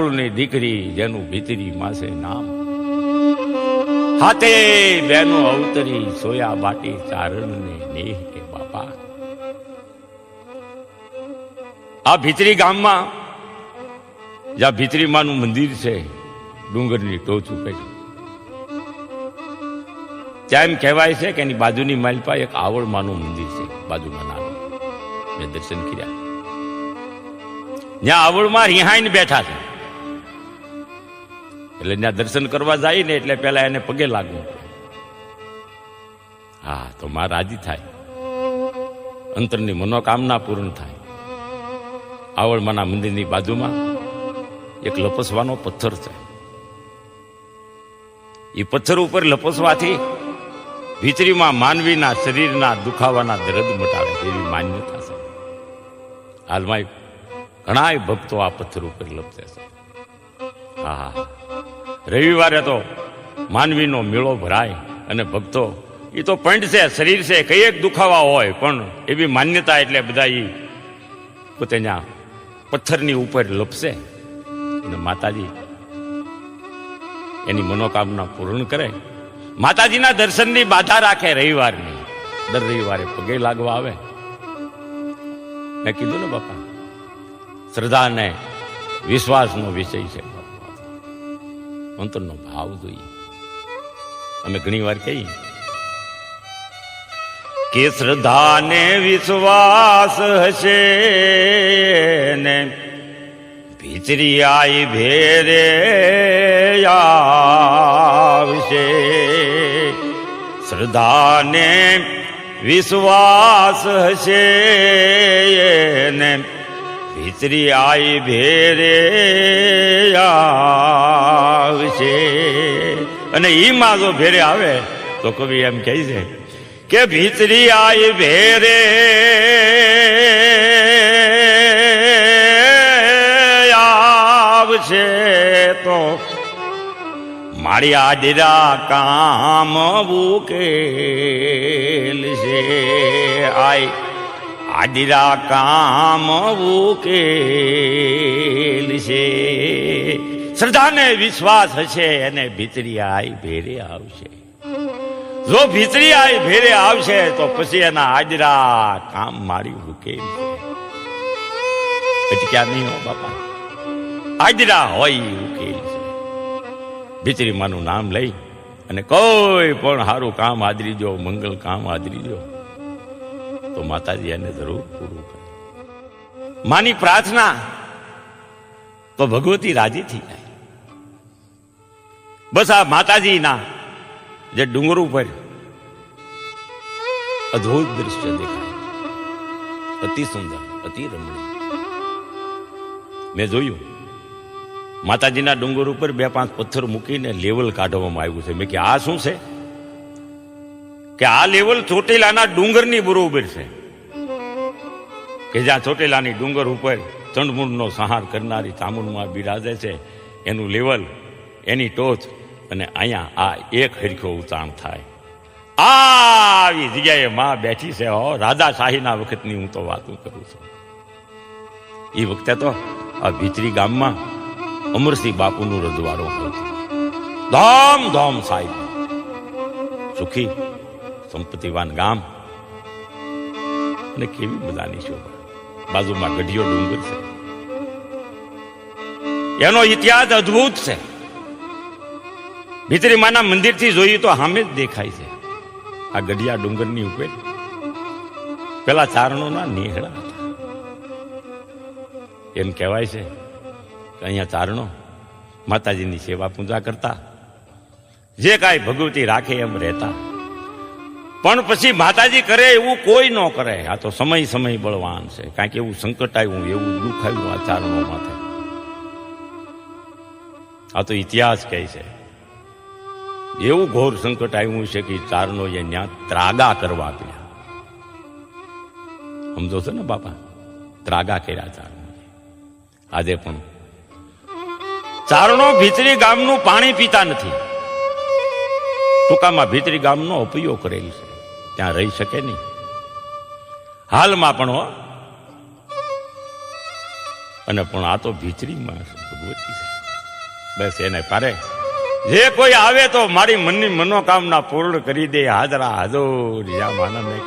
ની દીકરી જેનું ભીતરી માસે નામ. હાથે બેનો અવતરી સોયા બાટી ચારણ નેહ કે બાપા. આ ભીતરી ગામમાં, જ્યાં ભીતરી માનું મંદિર છે, ડુંગરની ટોચ ઉપર ત્યાં એમ કહેવાય છે કે એની બાજુની માલપા એક આવળ માનું મંદિર છે બાજુમાં નાનું મેં દર્શન કર્યા. જ્યાં આવળમાં રિહાઈને બેઠા છે. એટલે ત્યાં દર્શન કરવા જાય ને એટલે પેલા એને પગે લાગવું. હા, તો માં રાજી થાય. અંતરની મનોકામના પૂર્ણ થાય. આવડમાના મંદિરની બાજુમાં એક લપસવાનો પથ્થર છે. એ પથ્થર ઉપર લપસવાથી ભીતરીમાં માનવીના શરીરના દુખાવાના દર્દ મટાડે એવી માન્યતા છે. હાલમાં ઘણા ભક્તો આ પથ્થર ઉપર લપસે છે. હા હા. રવિવારે તો માનવીનો મેળો ભરાય અને ભક્તો એ તો પંડ છે, શરીર છે કઈ એક દુખાવા હોય, પણ એવી માન્યતા એટલે બધા એ પોતે પથ્થરની ઉપર લપસે અને માતાજી એની મનોકામના પૂર્ણ કરે. માતાજીના દર્શનની બાધા રાખે રવિવારની. દર રવિવારે પગે લાગવા આવે. મેં કીધું ને બાપા શ્રદ્ધા અને વિશ્વાસનો વિષય છે. અંતરનો ભાવ જોઈએ. અમે ઘણી વાર કહીએ, કે શ્રદ્ધાને વિશ્વાસ હશે ને ભીતરી આઈ ભેરે આવશે. શ્રદ્ધાને વિશ્વાસ હશે ભીતરી આઈ ભેરે આવશે અને ઈમાં જો ભેરે આવે, તો કવિ એમ કહે છે કે ભીતરી આઈ ભેરે આવશે તો મારી આડરા કામ ઉકેલ છે, આય આદિરા કામ ઉકેલ છે. શ્રદ્ધાને વિશ્વાસ હશે અને ભીતરી આઈ ભેરે આવશે. જો ભીતરી આઈ ભેરે આવશે, તો પછી એના આદરા કામ મારી ઉકેલ છે. અટક્યા નહીં હો બાપા? આદરા હોય ઉકેલ છે. ભીતરી માનું નામ લઈ અને કોઈ પણ સારું કામ આદરી જો મંગલ કામ આદરી જો તો માતાજી એને જરૂર પૂરું કરે. માની પ્રાર્થના તો ભગવતી રાજી થઈ જાય. બસ આ માતાજીના જે ડુંગર ઉપર અદ્ભુત દ્રશ્ય દેખાય. અતિ સુંદર, અતિ રમણીય. મેં જોયું, માતાજીના ડુંગર ઉપર બે પાંચ પથ્થર મૂકીને લેવલ કાઢવામાં આવ્યું છે. મેં કે આ શું છે? કે આ લેવલ ચોટીલાના ડુંગરની બરોબર છે કે જ્યાં ચોટીલાની ડુંગર ઉપર ચંડમૂળનો સંહાર કરનારી ચામુંડમાં બિરાજે છે, એનું લેવલ, એની ટોચ અને અહીંયા આ એક હરખો ઉતાણ થાય. આવી જગ્યાએ માં બેઠી છે રાજા શાહીના વખતની હું તો વાતું કરું છું. એ વખતે તો આ ભીતરી ગામમાં અમરસિંહ બાપુનું રજવાડો હતું. ધોમ ધોમ સાહેબ. સુખી સંપત્તિવાન ગામ. અને કેવી બધાની શોભા. બાજુમાં ગઢિયો ડુંગર છે. એનો ઇતિહાસ અદ્ભુત છે. ભીતરી માના મંદિરથી જોઈએ તો સામે જ દેખાય છે. આ ગઢિયા ડુંગરની ઉપર. પેલા ચારણોના નીહળા એમ કહેવાય છે કે અહીંયા ચારણો માતાજીની સેવા પૂજા કરતા. જે કાંઈ ભગવતી રાખે એમ રહેતા. પણ પછી માતાજી કરે એવું કોઈ ન કરે. આ તો સમય સમય બળવાન છે. કારણ કે એવું સંકટ આવ્યું, એવું દુઃખ આવ્યું આ ચારણો માથે આ તો ઇતિહાસ કહે છે. એવું ઘોર સંકટ આવ્યું છે કે ચારણો એ ત્યાં ત્રાગા કરવા આપ્યા સમજો છો ને બાપા? ત્રાગા કર્યા ચારણો આજે પણ. ચારણો ભીતરી ગામનું પાણી પીતા નથી. ટૂંકામાં ભીતરી ગામનો ઉપયોગ કરેલ છે. ત્યાં રહી શકે નહીં. હાલમાં પણ હો. અને પણ આ તો ભીચરીમાં ભગવતી છે. બસ એને પારે. જે કોઈ આવે તો મારી મનની મનોકામના પૂર્ણ કરી દે. હાજરા હાજર. જ્યાં માનવ